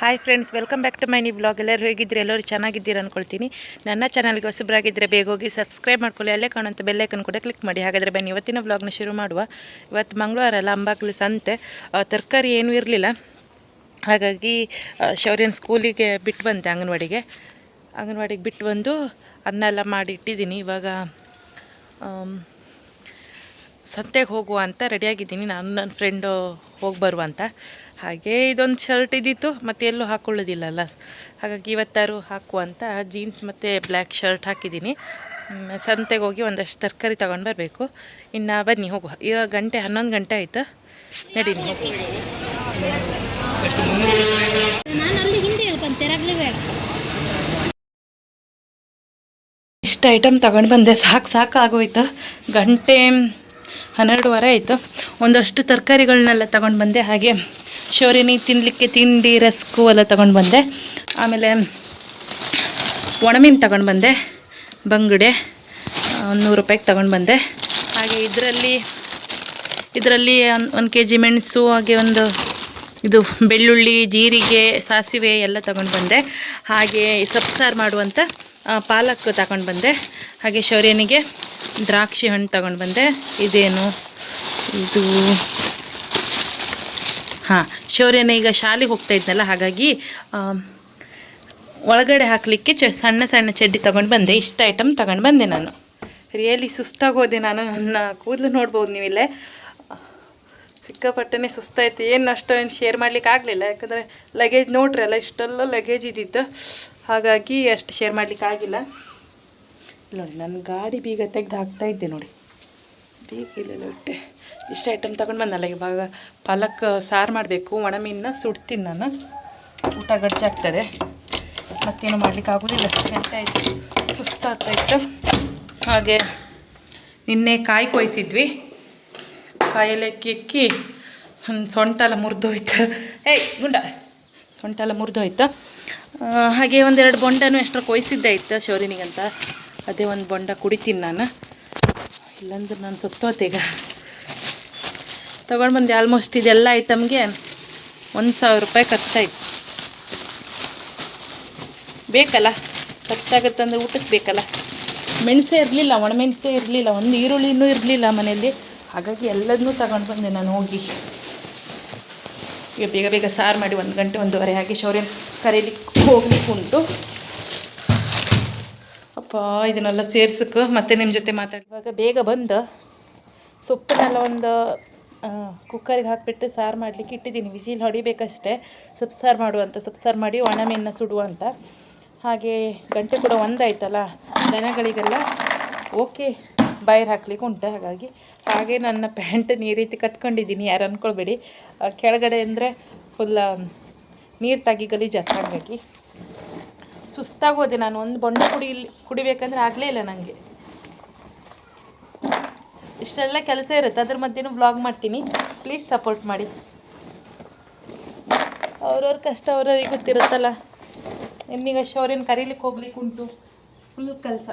Hi friends welcome back to my ನಿ blog ಎಲ್ಲರೂ ಹೇಗಿದ್ದೀರಿ? ಎಲ್ಲರೂ ಚೆನ್ನಾಗಿದ್ದೀರ ಅನ್ಕೊಳ್ತೀನಿ. ನನ್ನ ಚಾನಲ್ಗೆ ಹೊಸಬ್ರಾಗಿದ್ದರೆ ಬೇಗ ಹೋಗಿ ಸಬ್ಸ್ಕ್ರೈಬ್ ಮಾಡ್ಕೊಳ್ಳಿ. ಅಲ್ಲೇ ಕಾಣುವಂಥ ಬೆಲ್ಲೈಕನ್ ಕೂಡ ಕ್ಲಿಕ್ ಮಾಡಿ. ಹಾಗಾದರೆ ಬನ್ನಿ, ಇವತ್ತಿನ ಬ್ಲಾಗ್ನ ಶುರು ಮಾಡುವ. ಇವತ್ತು ಮಂಗಳವಾರ ಅಲ್ಲ, ಅಂಬಾಗ್ಲು ಸಂತೆ. ತರಕಾರಿ ಏನೂ ಇರಲಿಲ್ಲ. ಹಾಗಾಗಿ ಶೌರ್ಯನ್ ಸ್ಕೂಲಿಗೆ ಬಿಟ್ಟು ಬಂದೆ ಅಂಗನವಾಡಿಗೆ. ಅಂಗನವಾಡಿಗೆ ಬಿಟ್ಟು ಬಂದು ಅನ್ನ ಎಲ್ಲ ಮಾಡಿ ಇಟ್ಟಿದ್ದೀನಿ. ಇವಾಗ ಸಂತೆಗೆ ಹೋಗುವ ಅಂತ ರೆಡಿಯಾಗಿದ್ದೀನಿ ನಾನು ನನ್ನ ಫ್ರೆಂಡು ಹೋಗಿ ಬರುವ ಅಂತ. ಹಾಗೆ ಇದೊಂದು ಶರ್ಟ್ ಇದ್ದಿತ್ತು ಮತ್ತು ಎಲ್ಲೂ ಹಾಕ್ಕೊಳ್ಳೋದಿಲ್ಲಲ್ಲ ಹಾಗಾಗಿ ಇವತ್ತಾರು ಹಾಕುವ ಅಂತ ಜೀನ್ಸ್ ಮತ್ತು ಬ್ಲ್ಯಾಕ್ ಶರ್ಟ್ ಹಾಕಿದ್ದೀನಿ. ಸಂತೆಗೆ ಹೋಗಿ ಒಂದಷ್ಟು ತರಕಾರಿ ತೊಗೊಂಡು ಬರಬೇಕು. ಇನ್ನು ಬನ್ನಿ ಹೋಗು ಈಗ ಗಂಟೆ ಹನ್ನೊಂದು ಗಂಟೆ ಆಯಿತು. ನಡೀನಿ ಇಷ್ಟು ಐಟಮ್ ತಗೊಂಡು ಬಂದೆ. ಸಾಕು ಸಾಕು ಆಗೋಯ್ತು. ಗಂಟೆ ಹನ್ನೆರಡುವರೆ ಆಯಿತು. ಒಂದಷ್ಟು ತರಕಾರಿಗಳನ್ನೆಲ್ಲ ತಗೊಂಡು ಬಂದೆ. ಹಾಗೆ ಶೌರ್ಯನಿ ತಿನ್ನಲಿಕ್ಕೆ ತಿಂಡಿ, ರಸ್ಕು ಎಲ್ಲ ತಗೊಂಡು ಬಂದೆ. ಆಮೇಲೆ ಒಣಮೀನು ತಗೊಂಡು ಬಂದೆ. ಬಂಗುಡೆ ಒಂದು ನೂರು ರೂಪಾಯಿಗೆ ತಗೊಂಡು ಬಂದೆ. ಹಾಗೆ ಇದರಲ್ಲಿ ಇದರಲ್ಲಿ ಒಂದು ಕೆ ಜಿ ಮೆಣಸು, ಹಾಗೆ ಒಂದು ಇದು ಬೆಳ್ಳುಳ್ಳಿ, ಜೀರಿಗೆ, ಸಾಸಿವೆ ಎಲ್ಲ ತಗೊಂಡು ಬಂದೆ. ಹಾಗೆ ಸಬ್ಸಾರು ಮಾಡುವಂಥ ಪಾಲಕ್ ತಗೊಂಡು ಬಂದೆ. ಹಾಗೆ ಶೌರ್ಯನಿಗೆ ದ್ರಾಕ್ಷಿ ಹಣ್ಣು ತಗೊಂಡು ಬಂದೆ. ಇದೇನು? ಇದು ಹಾಂ, ಶೌರ್ಯನ ಈಗ ಶಾಲೆಗೆ ಹೋಗ್ತಾ ಇದ್ನಲ್ಲ, ಹಾಗಾಗಿ ಒಳಗಡೆ ಹಾಕಲಿಕ್ಕೆ ಚ, ಸಣ್ಣ ಸಣ್ಣ ಚಡ್ಡಿ ತಗೊಂಡು ಬಂದೆ. ಇಷ್ಟು ಐಟಮ್ ತಗೊಂಡು ಬಂದೆ ನಾನು. ರಿಯಲಿ ಸುಸ್ತಾಗೋದೆ ನಾನು ನನ್ನ ಕೂದಲು ನೋಡ್ಬೋದು ನೀವಿಲ್ಲೇ. ಸಿಕ್ಕಾಪಟ್ಟನೆ ಸುಸ್ತಾಯ್ತು. ಏನು ಅಷ್ಟೊಂದು ಶೇರ್ ಮಾಡ್ಲಿಕ್ಕೆ ಆಗಲಿಲ್ಲ. ಯಾಕಂದರೆ ಲಗೇಜ್ ನೋಡ್ರಲ್ಲ, ಇಷ್ಟೆಲ್ಲ ಲಗೇಜ್ ಇದ್ದಿದ್ದು. ಹಾಗಾಗಿ ಅಷ್ಟು ಶೇರ್ ಮಾಡಲಿಕ್ಕೆ ಆಗಿಲ್ಲ. ನೋಡಿ ನನ್ನ ಗಾಡಿ ಬೀಗ ತೆಗೆದು ಹಾಕ್ತಾ ಇದ್ದೆ ನೋಡಿ. ಬೀಗ ಇಲ್ಲೆಲ್ಲ ಇಟ್ಟೆ. ಇಷ್ಟು ಐಟಮ್ ತಗೊಂಡು ಬಂದಲ್ಲ ಇವಾಗ ಪಾಲಕ್ ಸಾರು ಮಾಡಬೇಕು ಒಣ ಮೀನನ್ನ ಸುಡ್ತೀನಿ ನಾನು. ಊಟ ಗಡ್ಜಾಗ್ತದೆ ಮತ್ತೇನು ಮಾಡ್ಲಿಕ್ಕೆ ಆಗೋದಿಲ್ಲ. ಗಂಟೆ ಆಯಿತು? ಸುಸ್ತಾಗ್ತಾ ಇತ್ತು ಹಾಗೆ ನಿನ್ನೆ ಕಾಯಿ ಕೊಯ್ಸಿದ್ವಿ. ಕಾಯೆಲ್ಲ ಎಕ್ಕಿ ಎಕ್ಕಿ ಹ್ಮ್, ಸೊಂಟ ಎಲ್ಲ ಮುರಿದೋಯ್ತು. ಏಯ್ ಗುಂಡ. ಸೊಂಟ ಎಲ್ಲ ಮುರಿದೋಯ್ತು ಹಾಗೆ ಒಂದೆರಡು ಬೊಂಡನೂ ಎಷ್ಟರ ಕೊಯ್ಸಿದ್ದೆ ಇತ್ತು ಶೌರಿನಿಗಂತ? ಅದೇ ಒಂದು ಬೊಂಡ ಕುಡಿತೀನಿ ನಾನು. ಇಲ್ಲಾಂದ್ರೆ ನಾನು ಸುತ್ತೋತೀಗ ತೊಗೊಂಡು ಬಂದೆ ಆಲ್ಮೋಸ್ಟ್ ಇದೆಲ್ಲ ಐಟಮ್ಗೆ ಒಂದು ಸಾವಿರ ರೂಪಾಯಿ ಖರ್ಚಾಯಿತು. ಬೇಕಲ್ಲ? ಖರ್ಚಾಗುತ್ತಂದ್ರೆ ಊಟಕ್ಕೆ ಬೇಕಲ್ಲ? ಮೆಣಸೇ ಇರಲಿಲ್ಲ, ಒಣಮೆಣಸೇ ಇರಲಿಲ್ಲ, ಒಂದು ಈರುಳ್ಳಿನೂ ಇರಲಿಲ್ಲ ಮನೆಯಲ್ಲಿ. ಹಾಗಾಗಿ ಎಲ್ಲದನ್ನೂ ತಗೊಂಡು ಬಂದೆ ನಾನು ಹೋಗಿ. ಈಗ ಬೇಗ ಬೇಗ ಸಾರು ಮಾಡಿ ಒಂದು ಗಂಟೆ ಒಂದೂವರೆ ಹಾಗೆ ಶೌರ್ಯನ ಕರೀಲಿಕ್ಕೆ ಹೋಗ್ಲಿಕ್ಕೆ ಉಂಟು ಅಪ್ಪ, ಇದನ್ನೆಲ್ಲ ಸೇರ್ಸಕ್ಕೆ ಮತ್ತೆ ನಿಮ್ಮ ಜೊತೆ ಮಾತಾಡುವಾಗ ಬೇಗ ಬಂದು ಸೊಪ್ಪನ್ನೆಲ್ಲ ಒಂದು ಕುಕ್ಕರಿಗೆ ಹಾಕಿಬಿಟ್ಟು ಸಾರು ಮಾಡಲಿಕ್ಕೆ ಇಟ್ಟಿದ್ದೀನಿ. ವಿಜಿಲ್ ಹೊಡಿಬೇಕಷ್ಟೇ. ಸೊಪ್ಪು ಮಾಡುವಂತ ಸೊಪ್ಪು ಸಾರು ಮಾಡಿ ಒಣ ಮೀನನ್ನ ಸುಡುವಂತ ಹಾಗೆ ಗಂಟೆ ಕೂಡ ಒಂದಾಯ್ತಲ್ಲ, ದನಗಳಿಗೆಲ್ಲ ಓಕೆ, ಬಾಯರ್ ಹಾಕ್ಲಿಕ್ಕೆ ಉಂಟು. ಹಾಗಾಗಿ ಹಾಗೆ ನನ್ನ ಪ್ಯಾಂಟನ್ನು ಈ ರೀತಿ ಕಟ್ಕೊಂಡಿದ್ದೀನಿ. ಯಾರು ಅಂದ್ಕೊಳ್ಬೇಡಿ ಕೆಳಗಡೆ ಅಂದರೆ ಫುಲ್ಲ ನೀರು ತಾಗಿ ಗಲೀಜಾಗ್ತ ಹಾಗಾಗಿ. ಸುಸ್ತಾಗೋದೆ ನಾನು ಒಂದು ಬೊಂಡ ಕುಡಿ ಕುಡಿಬೇಕಂದ್ರೆ ಆಗಲೇ ಇಲ್ಲ ನನಗೆ ಇಷ್ಟೆಲ್ಲ ಕೆಲಸ ಇರುತ್ತೆ. ಅದ್ರ ಮಧ್ಯೆನೂ ವ್ಲಾಗ್ ಮಾಡ್ತೀನಿ. ಪ್ಲೀಸ್ ಸಪೋರ್ಟ್ ಮಾಡಿ. ಅವ್ರವ್ರ ಕಷ್ಟ ಅವ್ರವ್ರಿಗೆ ಗೊತ್ತಿರುತ್ತಲ್ಲ. ಇನ್ನೀಗ ಶೌರ್ಯನ ಕರೀಲಿಕ್ಕೆ ಹೋಗ್ಲಿಕ್ಕೆ ಉಂಟು. ಫುಲ್ ಕೆಲಸ.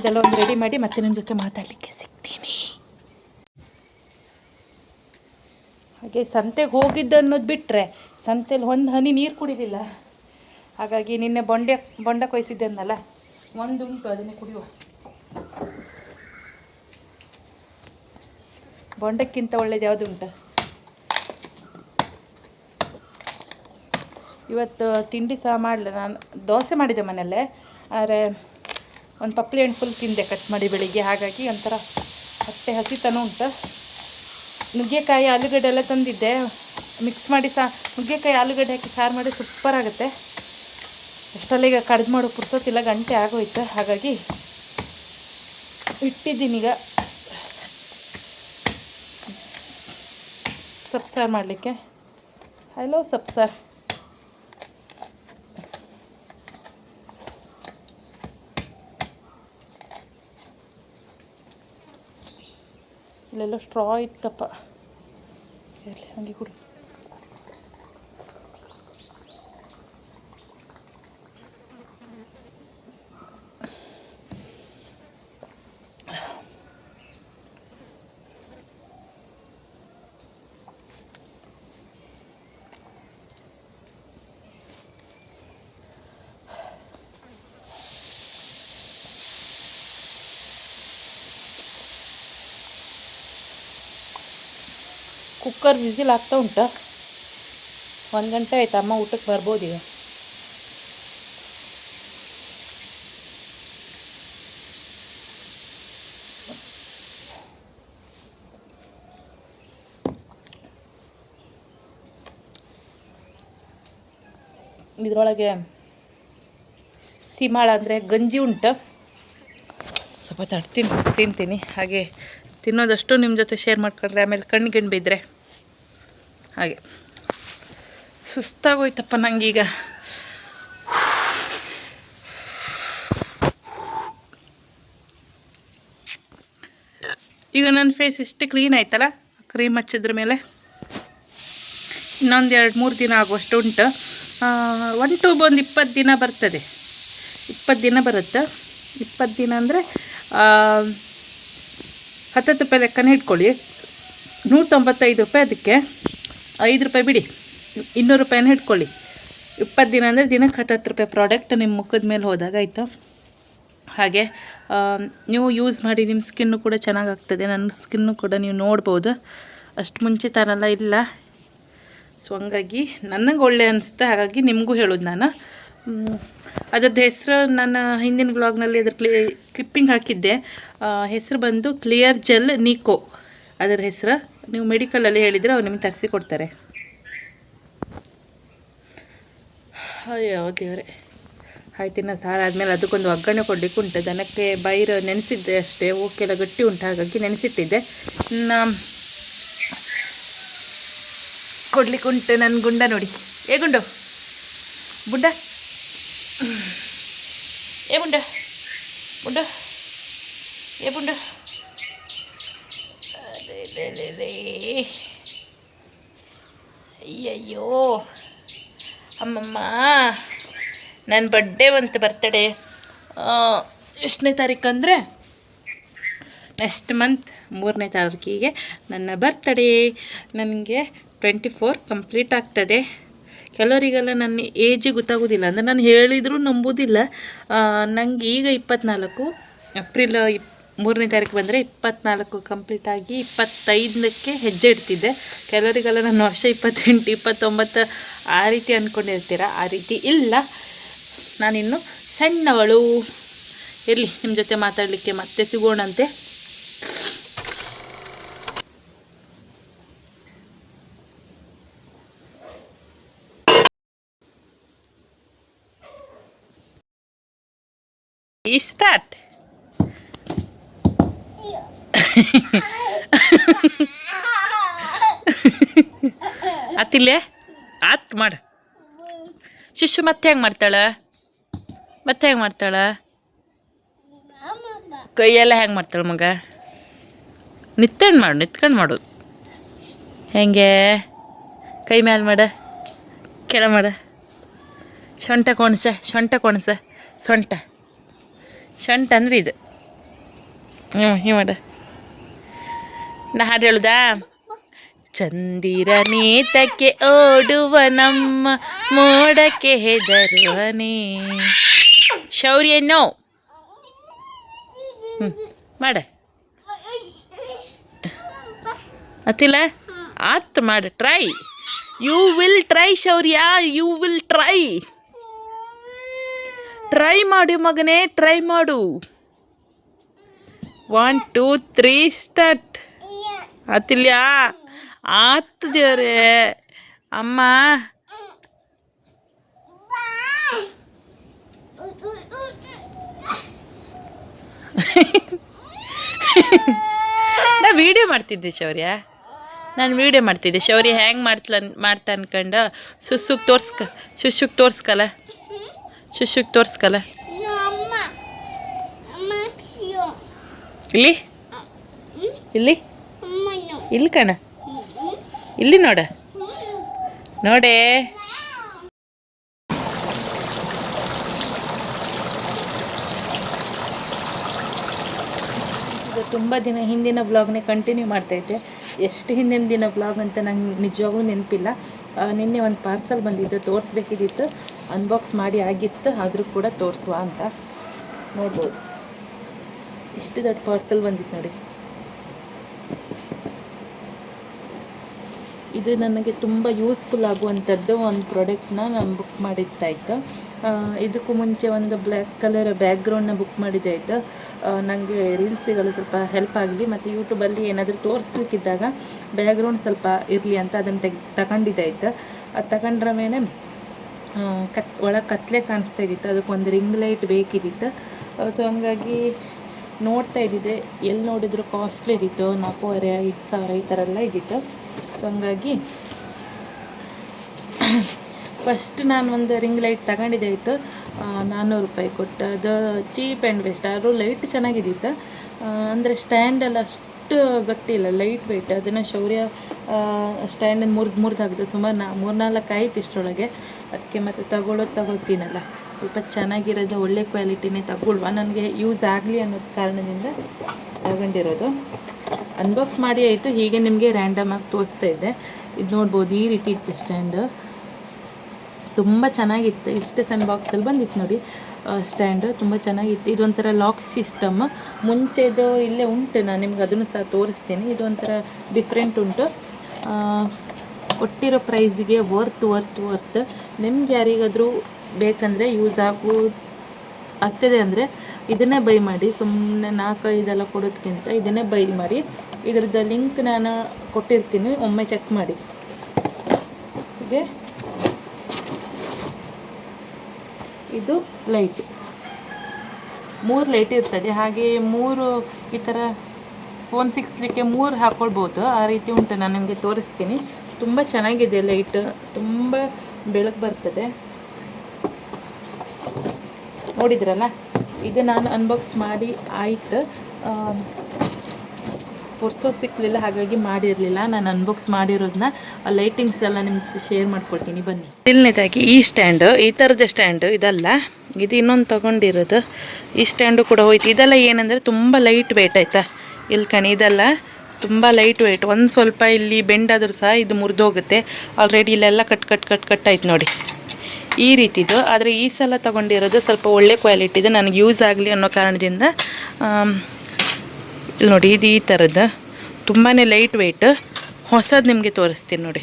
ಇದೆಲ್ಲ ಒಂದು ರೆಡಿ ಮಾಡಿ ಮತ್ತೆ ನಿಮ್ಮ ಜೊತೆ ಮಾತಾಡಲಿಕ್ಕೆ ಸಿಗ್ತೀನಿ. ಹಾಗೆ ಸಂತೆಗೆ ಹೋಗಿದ್ದು ಅನ್ನೋದು ಬಿಟ್ಟರೆ ಸಂತೆಲಿ ಒಂದು ಹನಿ ನೀರು ಕುಡಿಲಿಲ್ಲ. ಹಾಗಾಗಿ ನಿನ್ನೆ ಬೊಂಡೆ, ಬೊಂಡ ಕೊಯ್ಸಿದ್ದೆ ಅಂದಲ್ಲ ಒಂದು ಉಂಟು ಅದನ್ನೇ ಕುಡಿಯುವ. ಬೊಂಡಕ್ಕಿಂತ ಒಳ್ಳೇದು ಯಾವುದು ಉಂಟು? ಇವತ್ತು ತಿಂಡಿ ಸಹ ಮಾಡಲಿಲ್ಲ ನಾನು ದೋಸೆ ಮಾಡಿದ್ದೆ ಮನೆಯಲ್ಲೇ, ಆದರೆ ಒಂದು ಪಪ್ಲಿ ಹಣ್ಣು ಫುಲ್ ತಿಂದೆ ಕಟ್ ಮಾಡಿ ಬೆಳಿಗ್ಗೆ. ಹಾಗಾಗಿ ಒಂಥರ ಹೊಟ್ಟೆ ಹಸಿತನ ಉಂಟು ನುಗ್ಗೆಕಾಯಿ, ಆಲೂಗಡ್ಡೆ ಎಲ್ಲ ತಂದಿದ್ದೆ. ಮಿಕ್ಸ್ ಮಾಡಿ ಸಾ, ನುಗ್ಗೆಕಾಯಿ, ಆಲೂಗಡ್ಡೆ ಹಾಕಿ ಸಾರು ಮಾಡಿ ಸೂಪರ್ ಆಗುತ್ತೆ. ಅಷ್ಟೆಲ್ಲ ಈಗ ಕಡ್ದು ಮಾಡೋ ಪುರ್ಸೊತ್ತಿಲ್ಲ, ಗಂಟೆ ಆಗೋಯ್ತು. ಹಾಗಾಗಿ ಇಟ್ಟಿದ್ದೀನಿ ಈಗ. ಸಬ್ಸಾರು ಮಾಡಲಿಕ್ಕೆ. ಹಲೋ ಸಬ್ಸಾರ್ ಇಲ್ಲೆಲ್ಲ ಸ್ಟ್ರಾ ಇತ್ತಪ್ಪ ಇರಲಿ ಹಂಗೆ ಕುಡಿ ಕುಕ್ಕರ್ ವಿಸಿಲ್ ಆಗ್ತಾ ಉಂಟಾ? ಒಂದು ಗಂಟೆ ಆಯ್ತು ಅಮ್ಮ ಊಟಕ್ಕೆ ಬರ್ಬೋದು ಈಗ? ಇದರೊಳಗೆ ಸಿಮಾಳ ಅಂದರೆ ಗಂಜಿ ಉಂಟು. ಸ್ವಲ್ಪ ತಡ್ತೀನಿ, ತಿಂತೀನಿ. ಹಾಗೆ ತಿನ್ನೋದಷ್ಟು ನಿಮ್ಮ ಜೊತೆ ಶೇರ್ ಮಾಡ್ಕೊಂಡ್ರೆ ಆಮೇಲೆ ಕಣ್ಣಿಗೆ ಗಿಣ್ ಬಿದ್ದರೆ ಹಾಗೆ. ಸುಸ್ತಾಗೋಯ್ತಪ್ಪ ನಂಗೀಗ. ಈಗ ನನ್ನ ಫೇಸ್ ಇಷ್ಟು ಕ್ಲೀನ್ ಆಯ್ತಲ್ಲ? ಕ್ರೀಮ್ ಹಚ್ಚಿದ್ರ ಮೇಲೆ? ಇನ್ನೊಂದು ಎರಡು ಮೂರು ದಿನ ಆಗುವಷ್ಟು ಉಂಟು. ಒನ್ ಟು ಒಂದು ಇಪ್ಪತ್ತು ದಿನ ಬರ್ತದೆ. ಇಪ್ಪತ್ತು ದಿನ ಬರುತ್ತೆ? ಇಪ್ಪತ್ತು ದಿನ ಅಂದರೆ ಹತ್ತತ್ತು ರೂಪಾಯಿ ಲೆಕ್ಕನೇ ಇಟ್ಕೊಳ್ಳಿ. ನೂರ ರೂಪಾಯಿ ಅದಕ್ಕೆ. ಐದು ರೂಪಾಯಿ ಬಿಡಿ. ಇನ್ನೂರು ರೂಪಾಯಿನ ಹಿಡ್ಕೊಳ್ಳಿ. ಇಪ್ಪತ್ತು ದಿನ ಅಂದರೆ ದಿನಕ್ಕೆ ಹತ್ತತ್ತು ರೂಪಾಯಿ ಪ್ರಾಡಕ್ಟ್ ನಿಮ್ಮ ಮುಖದ ಮೇಲೆ ಹೋದಾಗ ಆಯಿತು? ಹಾಗೆ ನೀವು ಯೂಸ್ ಮಾಡಿ ನಿಮ್ಮ ಸ್ಕಿನ್ನು ಕೂಡ ಚೆನ್ನಾಗಾಗ್ತದೆ. ನನ್ನ ಸ್ಕಿನ್ನು ಕೂಡ ನೀವು ನೋಡ್ಬೋದು. ಅಷ್ಟು ಮುಂಚೆ ತರಲ್ಲ, ಇಲ್ಲ. ಸೊ ಹಂಗಾಗಿ ನನಗೆ ಒಳ್ಳೆ ಅನಿಸ್ತು ಹಾಗಾಗಿ ನಿಮಗೂ ಹೇಳೋದು ನಾನು. ಅದ್ರದ್ದು ಹೆಸರು ನನ್ನ ಹಿಂದಿನ ಬ್ಲಾಗ್ನಲ್ಲಿ ಅದ್ರ ಕ್ಲಿ ಕ್ಲಿಪ್ಪಿಂಗ್ ಹಾಕಿದ್ದೆ. ಹೆಸರು ಬಂದು ಕ್ಲಿಯರ್ ಜೆಲ್ ನಿಕೋ ಅದರ ಹೆಸರು. ನೀವು ಮೆಡಿಕಲಲ್ಲಿ ಹೇಳಿದರೆ ಅವ್ರು ನಿಮಗೆ ತರಿಸಿ ಕೊಡ್ತಾರೆ. ಅಯ್ಯೋ ದೇವರೇ. ಆಯ್ತು ಇನ್ನು ಸಾರು ಆದಮೇಲೆ ಅದಕ್ಕೊಂದು ಒಗ್ಗರಣೆ ಕೊಡಲಿಕ್ಕೆ ಉಂಟು. ದನಕ್ಕೆ ಬೈರು ನೆನೆಸಿದ್ದೆ ಅಷ್ಟೇ, ಓಕೆಲ್ಲ ಗಟ್ಟಿ ಉಂಟು ಹಾಗಾಗಿ ನೆನೆಸಿಟ್ಟಿದ್ದೆ. ಇನ್ನು ಕೊಡ್ಲಿಕ್ಕೆ ಉಂಟು ನನ್ನ ಗುಂಡ ನೋಡಿ. ಏ ಗುಂಡು ಬುಡ್ಡ ಏ ಬುಂಡ ಬುಂಡ ಏ ಬುಂಡ ಅಲೆಲೆಲೆಲೆ. ಅಯ್ಯಯ್ಯೋ. ಅಮ್ಮಮ್ಮ ನನ್ನ ಬರ್ಡೇ ಬಂತು ಬರ್ತಡೆ ಎಷ್ಟನೇ ತಾರೀಕು ಅಂದರೆ ನೆಕ್ಸ್ಟ್ ಮಂತ್ ಮೂರನೇ ತಾರೀಕಿಗೆ ನನ್ನ ಬರ್ತಡೇ ನನಗೆ ಟ್ವೆಂಟಿ ಫೋರ್ ಕಂಪ್ಲೀಟ್ ಆಗ್ತದೆ. ಕೆಲವರಿಗೆಲ್ಲ ನನ್ನ ಏಜ್ ಗೊತ್ತಾಗೋದಿಲ್ಲ, ಅಂದರೆ ನಾನು ಹೇಳಿದರೂ ನಂಬೋದಿಲ್ಲ. ನನಗೆ ಈಗ ಇಪ್ಪತ್ತ್ನಾಲ್ಕು ಏಪ್ರಿಲ್ ಇಪ್ ಮೂರನೇ ತಾರೀಕು ಬಂದರೆ ಇಪ್ಪತ್ನಾಲ್ಕು ಕಂಪ್ಲೀಟ್ ಆಗಿ ಇಪ್ಪತ್ತೈದಕ್ಕೆ ಹೆಜ್ಜೆ ಇಡ್ತಿದ್ದೆ. ಕೆಲವರಿಗೆಲ್ಲ ನಾನು ವರ್ಷ ಇಪ್ಪತ್ತೆಂಟು, ಇಪ್ಪತ್ತೊಂಬತ್ತು ಆ ರೀತಿ ಅಂದ್ಕೊಂಡಿರ್ತೀರ ಆ ರೀತಿ ಇಲ್ಲ. ನಾನಿನ್ನು ಸಣ್ಣವಳು. ಇರಲಿ ನಿಮ್ಮ ಜೊತೆ ಮಾತಾಡಲಿಕ್ಕೆ ಮತ್ತೆ ಸಿಗೋಣಂತೆ. ಸ್ಟಾರ್ಟ್ ಆತಿಲ್ಲೇ? ಆತ್ ಮಾಡು. ಶಿಶು ಮತ್ತೆ ಹೆಂಗೆ ಮಾಡ್ತಾಳ? ಮತ್ತೆ ಹೆಂಗೆ ಮಾಡ್ತಾಳ? ಕೈಯೆಲ್ಲ ಹೆಂಗೆ ಮಾಡ್ತಾಳೆ ಮಗ? ನಿತ್ಕಂಡು ಮಾಡು, ನಿತ್ಕಂಡು ಮಾಡೋದು ಹೆಂಗೆ? ಕೈ ಮ್ಯಾಲೆ ಮಾಡ. ಕೆಳ ಮಾಡ. ಸೊಂಟ ಕೊಣಸ ಸೊಂಟ ಕೊಣಸ. ಸೊಂಟ ಸೊಂಟ ಅಂದ್ರೆ ಇದು. ಹ್ಞೂ ಹೀ ಮಾಡ. ನಾ ಹಾಡು ಹೇಳುದಾ? ಚಂದಿರ ನೀತಕ್ಕೆ ಓಡುವ ನಮ್ಮ ಮೋಡಕ್ಕೆ ಹೆದರುವನೇ. ಶೌರ್ಯ ನೋ ಹ್ಞೂ ಮಾಡ. ಅತಿಲ್ಲ ಆತ್ ಮಾಡು try you will try Shaurya you will try try ಮಾಡು ಮಗನೇ ಟ್ರೈ ಮಾಡು. ಒನ್ ಟೂ ತ್ರೀ ಸ್ಟಾರ್ಟ್ ಆತಿಲ್ಯ ಆತ್ ದೇವ್ರೆ ಅಮ್ಮ ನಾ ವಿಡಿಯೋ ಮಾಡ್ತಿದ್ದೆ ಶೌರ್ಯ ನಾನು ವಿಡಿಯೋ ಮಾಡ್ತಿದ್ದೆ ಶೌರ್ಯ ಹೆಂಗೆ ಮಾಡ್ತಲ ಮಾಡ್ತ ಅನ್ಕಂಡು ಸುಸುಕ್ ತೋರ್ಸ್ಕ ಶುಶುಕ್ ತೋರ್ಸ್ಕಲ್ಲ ಶುಶುಕ್ ತೋರ್ಸ್ಕಲ್ಲ ಇಲ್ಲಿ ಇಲ್ಲಿ ಇಲ್ಲಿ ಕಣ. ಇಲ್ಲಿ ನೋಡ. ನೋಡೇ. ತುಂಬ ದಿನ ಹಿಂದಿನ ಬ್ಲಾಗ್ನೇ ಕಂಟಿನ್ಯೂ ಮಾಡ್ತಾಯಿದ್ದೆ ಎಷ್ಟು ಹಿಂದಿನ ದಿನ ಬ್ಲಾಗ್ ಅಂತ ನಂಗೆ ನಿಜವಾಗ್ಲೂ ನೆನಪಿಲ್ಲ. ನಿನ್ನೆ ಒಂದು ಪಾರ್ಸಲ್ ಬಂದಿತ್ತು ತೋರಿಸ್ಬೇಕಿದ್ದಿತ್ತು ಅನ್ಬಾಕ್ಸ್ ಮಾಡಿ ಆಗಿತ್ತು, ಆದರೂ ಕೂಡ ತೋರಿಸುವ ಅಂತ. ನೋಡ್ಬೋದು. ಇಷ್ಟು ದೊಡ್ಡ ಪಾರ್ಸಲ್ ಬಂದಿತ್ತು ನೋಡಿ. ಇದು ನನಗೆ ತುಂಬ ಯೂಸ್ಫುಲ್ ಆಗುವಂಥದ್ದು ಒಂದು ಪ್ರಾಡಕ್ಟ್ನ ನಾನು ಬುಕ್ ಮಾಡಿದ್ದಾಯಿತು ಇದಕ್ಕೂ ಮುಂಚೆ ಒಂದು ಬ್ಲ್ಯಾಕ್ ಕಲರ್ ಬ್ಯಾಕ್ಗ್ರೌಂಡ್ನ ಬುಕ್ ಮಾಡಿದ್ದೆ ಆಯಿತು? ನನಗೆ ರೀಲ್ಸ್ ಸಿಗಲು ಸ್ವಲ್ಪ ಹೆಲ್ಪ್ ಆಗಲಿ, ಮತ್ತು ಯೂಟ್ಯೂಬಲ್ಲಿ ಏನಾದರೂ ತೋರಿಸ್ಲಿಕ್ಕಿದ್ದಾಗ ಬ್ಯಾಕ್ಗ್ರೌಂಡ್ ಸ್ವಲ್ಪ ಇರಲಿ ಅಂತ ಅದನ್ನು ತೆಗ್, ತಗೊಂಡಿದ್ದೆ ಆಯಿತು? ಅದು ತಗೊಂಡ್ರ ಮೇಲೆ ಕತ್, ಒಳಗೆ ಕತ್ಲೆ ಕಾಣಿಸ್ತಾ ಇದ್ದಿತ್ತು, ಅದಕ್ಕೆ ಒಂದು ರಿಂಗ್ ಲೈಟ್ ಬೇಕಿದ್ದಿತ್ತು. ಸೊ ಹಂಗಾಗಿ ನೋಡ್ತಾ ಇದ್ದಿದ್ದೆ. ಎಲ್ಲಿ ನೋಡಿದ್ರು ಕಾಸ್ಟ್ಲಿ ಇದ್ದಿತ್ತು, ನಾಲ್ಕೂವರೆ, ಐದು ಸಾವಿರ ಈ ಥರ ಎಲ್ಲ ಇದ್ದಿತ್ತು. ಸೊ ಹಂಗಾಗಿ ಫಸ್ಟ್ ನಾನು ಒಂದು ರಿಂಗ್ ಲೈಟ್ ತಗೊಂಡಿದ್ದೆ ಆಯಿತು. ನಾನ್ನೂರು ರೂಪಾಯಿ ಕೊಟ್ಟು. ಅದು ಚೀಪ್ ಆ್ಯಂಡ್ ಬೆಸ್ಟ್ ಆದರೂ ಲೈಟ್ ಚೆನ್ನಾಗಿದ್ದಿತ್ತು. ಅಂದರೆ ಸ್ಟ್ಯಾಂಡೆಲ್ಲ ಅಷ್ಟು ಗಟ್ಟಿ ಇಲ್ಲ ಲೈಟ್ ವೆಯ್ಟ್ ಅದನ್ನು ಶೌರ್ಯ ಸ್ಟ್ಯಾಂಡನ್ನು ಮುರಿದು ಮುರಿದು ಹಾಕಿದೆ. ಸುಮಾರು ನಾ, ಮೂರ್ನಾಲ್ಕು ಆಯ್ತು ಇಷ್ಟರೊಳಗೆ. ಅದಕ್ಕೆ ಮತ್ತೆ ತಗೊಳ್ಳೋದು ತಗೊಳ್ತೀನಲ್ಲ. ಸ್ವಲ್ಪ ಚೆನ್ನಾಗಿರೋದು, ಒಳ್ಳೆ ಕ್ವಾಲಿಟಿನೇ ತಗೊಳ್ವಾ. ನನಗೆ ಯೂಸ್ ಆಗಲಿ ಅನ್ನೋ ಕಾರಣದಿಂದ ತಗೊಂಡಿರೋದು. ಅನ್ಬಾಕ್ಸ್ ಮಾಡಿ ಆಯಿತು, ಹೀಗೆ ನಿಮಗೆ ರ್ಯಾಂಡಮ್ ಆಗಿ ತೋರಿಸ್ತಾ ಇದ್ದೆ. ಇದು ನೋಡ್ಬೋದು, ಈ ರೀತಿ ಇತ್ತು ಸ್ಟ್ಯಾಂಡು ತುಂಬ ಚೆನ್ನಾಗಿತ್ತು. ಇಷ್ಟು ಸಣ್ಣ ಬಾಕ್ಸಲ್ಲಿ ಬಂದಿತ್ತು ನೋಡಿ ಸ್ಟ್ಯಾಂಡು ತುಂಬ ಚೆನ್ನಾಗಿತ್ತು. ಇದೊಂಥರ ಲಾಕ್ ಸಿಸ್ಟಮ್ ಮುಂಚೆದು ಇಲ್ಲೇ ಉಂಟು, ನಾನು ನಿಮ್ಗೆ ಅದನ್ನು ಸಹ ತೋರಿಸ್ತೀನಿ. ಇದೊಂಥರ ಡಿಫ್ರೆಂಟ್ ಉಂಟು. ಕೊಟ್ಟಿರೋ ಪ್ರೈಸಿಗೆ ವರ್ತ್ ವರ್ತ್ ವರ್ತ್ ನಿಮ್ಗೆ ಯಾರಿಗಾದರೂ ಬೇಕಂದರೆ ಯೂಸ್ ಆಗು ಆಗ್ತದೆ ಅಂದರೆ ಇದನ್ನೇ ಬೈ ಮಾಡಿ ಸುಮ್ಮನೆ ನಾಲ್ಕೈದೆಲ್ಲ ಕೊಡೋದಕ್ಕಿಂತ ಇದನ್ನೇ ಬೈ ಮಾಡಿ. ಇದ್ರದ್ದು ಲಿಂಕ್ ನಾನು ಕೊಟ್ಟಿರ್ತೀನಿ, ಒಮ್ಮೆ ಚೆಕ್ ಮಾಡಿ. ಹೀಗೆ ಇದು ಲೈಟ್. ಮೂರು ಲೈಟ್ ಇರ್ತದೆ. ಹಾಗೆ ಮೂರು ಈ ಥರ ಫೋನ್ ಸಿಕ್ಸ್ಲಿಕ್ಕೆ ಮೂರು ಹಾಕ್ಕೊಳ್ಬೋದು ಆ ರೀತಿ ಉಂಟು, ನಾನು ನಿಮಗೆ ತೋರಿಸ್ತೀನಿ. ತುಂಬ ಚೆನ್ನಾಗಿದೆ ಲೈಟ್. ತುಂಬ ಬೆಳಕು ಬರ್ತದೆ. ನೋಡಿದ್ರಲ್ಲ? ಇದು ನಾನು ಅನ್ಬಾಕ್ಸ್ ಮಾಡಿ ಆಯಿತು. ಪುರ್ಸೋ ಸಿಕ್ಕಲಿಲ್ಲ ಹಾಗಾಗಿ ಮಾಡಿರಲಿಲ್ಲ. ನಾನು ಅನ್ಬಾಕ್ಸ್ ಮಾಡಿರೋದನ್ನ ಲೈಟಿಂಗ್ಸ್ ಎಲ್ಲ ನಿಮ್ಗೆ ಶೇರ್ ಮಾಡ್ಕೊಡ್ತೀನಿ, ಬನ್ನಿ. ಮೊದಲನೇದಾಗಿ ಈ ಸ್ಟ್ಯಾಂಡು ಈ ಥರದ ಸ್ಟ್ಯಾಂಡು ಇದಲ್ಲ. ಇದು ಇನ್ನೊಂದು ತೊಗೊಂಡಿರೋದು. ಈ ಸ್ಟ್ಯಾಂಡು ಕೂಡ ಹೋಯ್ತು. ಇದೆಲ್ಲ ಏನಂದರೆ ತುಂಬ ಲೈಟ್ ವೆಯ್ಟ್ ಆಯಿತಾ? ಇಲ್ಲಿ ಕಣಿ, ಇದೆಲ್ಲ ತುಂಬ ಲೈಟ್ ವೆಯ್ಟ್ ಒಂದು ಸ್ವಲ್ಪ ಇಲ್ಲಿ ಬೆಂಡಾದರೂ ಸಹ ಇದು ಮುರಿದೋಗುತ್ತೆ. ಆಲ್ರೆಡಿ ಇಲ್ಲೆಲ್ಲ ಕಟ್ ಕಟ್ ಕಟ್ ಕಟ್ ಆಯ್ತು ನೋಡಿ. ಈ ರೀತಿದು. ಆದರೆ ಈ ಸಲ ತೊಗೊಂಡಿರೋದು ಸ್ವಲ್ಪ ಒಳ್ಳೆ ಕ್ವಾಲಿಟಿದು ನನಗೆ ಯೂಸ್ ಆಗಲಿ ಅನ್ನೋ ಕಾರಣದಿಂದ ಇಲ್ಲಿ ನೋಡಿ ಇದು ಈ ಥರದ್ದು ತುಂಬಾ ಲೈಟ್ ವೆಯ್ಟ್ ಹೊಸದು ನಿಮಗೆ ತೋರಿಸ್ತೀನಿ ನೋಡಿ.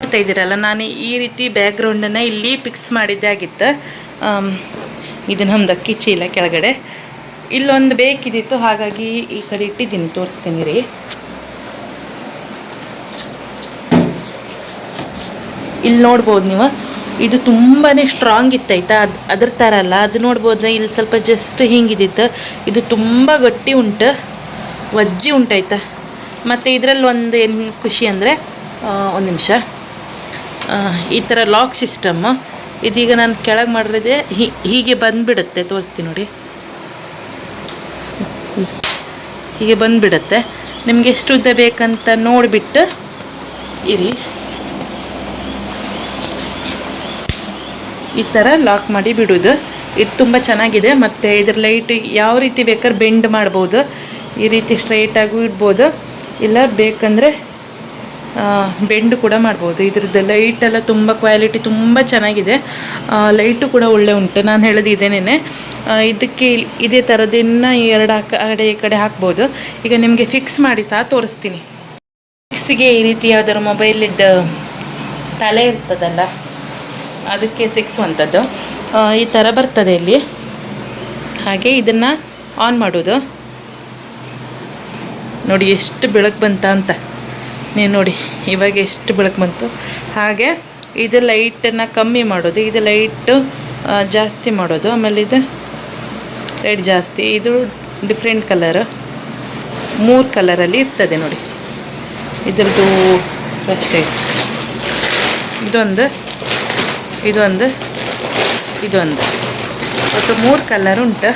ನೋಡ್ತಾ ಇದ್ದೀರಲ್ಲ, ನಾನು ಈ ರೀತಿ ಬ್ಯಾಕ್ಗ್ರೌಂಡನ್ನು ಇಲ್ಲಿ ಫಿಕ್ಸ್ ಮಾಡಿದ್ದೆ ಆಗಿತ್ತು. ಇದು ನಮ್ದು ಅಕ್ಕಿ ಚೀಲ ಕೆಳಗಡೆ. ಇಲ್ಲೊಂದು ಬೇಕಿದ್ದಿತ್ತು, ಹಾಗಾಗಿ ಈ ಕಡೆ ಇಟ್ಟಿದ್ದೀನಿ. ತೋರಿಸ್ತೀನಿ ರೀ. ಇಲ್ಲಿ ನೋಡ್ಬೋದು ನೀವು. ಇದು ತುಂಬಾ ಸ್ಟ್ರಾಂಗ್ ಇತ್ತಾಯ್ತಾ ಅದು ಅದ್ರ ಥರ ಅಲ್ಲ. ಅದು ನೋಡ್ಬೋದು ಇಲ್ಲಿ ಸ್ವಲ್ಪ ಜಸ್ಟ್ ಹಿಂಗಿದ್ದಿತ್ತು ಇದು ತುಂಬ ಗಟ್ಟಿ ಉಂಟು. ವಜ್ಜಿ ಉಂಟಾಯ್ತಾ ಮತ್ತು ಇದರಲ್ಲಿ ಒಂದು ಏನು ಖುಷಿ ಅಂದರೆ ಒಂದು ನಿಮಿಷ. ಈ ಥರ ಲಾಕ್ ಸಿಸ್ಟಮ್ಮು ಇದೀಗ ನಾನು ಕೆಳಗೆ ಮಾಡಿರೋದೇ ಹೀಗೆ ಬಂದುಬಿಡುತ್ತೆ. ತೋರಿಸ್ತೀನಿ ನೋಡಿ. ಹೀಗೆ ಬಂದುಬಿಡುತ್ತೆ. ನಿಮಗೆ ಎಷ್ಟು ಉದ್ದ ಬೇಕಂತ ನೋಡಿಬಿಟ್ಟು ಇರಿ. ಈ ಥರ ಲಾಕ್ ಮಾಡಿ ಬಿಡೋದು. ಇದು ತುಂಬ ಚೆನ್ನಾಗಿದೆ. ಮತ್ತು ಇದ್ರ ಲೈಟ್ ಯಾವ ರೀತಿ ಬೇಕಾದ್ರೆ ಬೆಂಡ್ ಮಾಡ್ಬೋದು. ಈ ರೀತಿ ಸ್ಟ್ರೈಟಾಗೂ ಇಡ್ಬೋದು. ಇಲ್ಲ ಬೇಕಂದರೆ ಬೆಂಡ್ ಕೂಡ ಮಾಡ್ಬೋದು. ಇದ್ರದ್ದು ಲೈಟ್ ಎಲ್ಲ ತುಂಬ ಕ್ವಾಲಿಟಿ ತುಂಬ ಚೆನ್ನಾಗಿದೆ. ಲೈಟು ಕೂಡ ಒಳ್ಳೆ ಉಂಟು. ನಾನು ಹೇಳೋದು ಇದೇನೇ ಇದಕ್ಕೆ ಇದೇ ಥರದನ್ನು ಎರಡು ಕಡೆ ಈ ಕಡೆ ಹಾಕ್ಬೋದು. ಈಗ ನಿಮಗೆ ಫಿಕ್ಸ್ ಮಾಡಿ ಸಹ ತೋರಿಸ್ತೀನಿ. ಫಿಕ್ಸಿಗೆ ಈ ರೀತಿ ಯಾವ್ದಾದ್ರು ಮೊಬೈಲಿದ್ದು ತಲೆ ಇರ್ತದಲ್ಲ ಅದಕ್ಕೆ ಸಿಕ್ಸುವಂಥದ್ದು. ಈ ಥರ ಬರ್ತದೆ ಇಲ್ಲಿ. ಹಾಗೆ ಇದನ್ನು ಆನ್ ಮಾಡೋದು. ನೋಡಿ ಎಷ್ಟು ಬೆಳಕು ಬಂತ ಅಂತ. ನೀವು ನೋಡಿ, ಇವಾಗ ಎಷ್ಟು ಬೆಳಕು ಬಂತು. ಹಾಗೆ ಇದು ಲೈಟನ್ನು ಕಮ್ಮಿ ಮಾಡೋದು. ಇದು ಲೈಟು ಜಾಸ್ತಿ ಮಾಡೋದು. ಆಮೇಲೆ ಇದು ಲೈಟ್ ಜಾಸ್ತಿ. ಇದು ಡಿಫ್ರೆಂಟ್ ಕಲರ್ ಮೂರು ಕಲರಲ್ಲಿ ಇರ್ತದೆ ನೋಡಿ. ಇದ್ರದ್ದು ಅಷ್ಟೇ. ಇದೊಂದು ಇದೊಂದು ಇದೊಂದು ಒಟ್ಟು ಮೂರು ಕಲರ್ ಉಂಟು.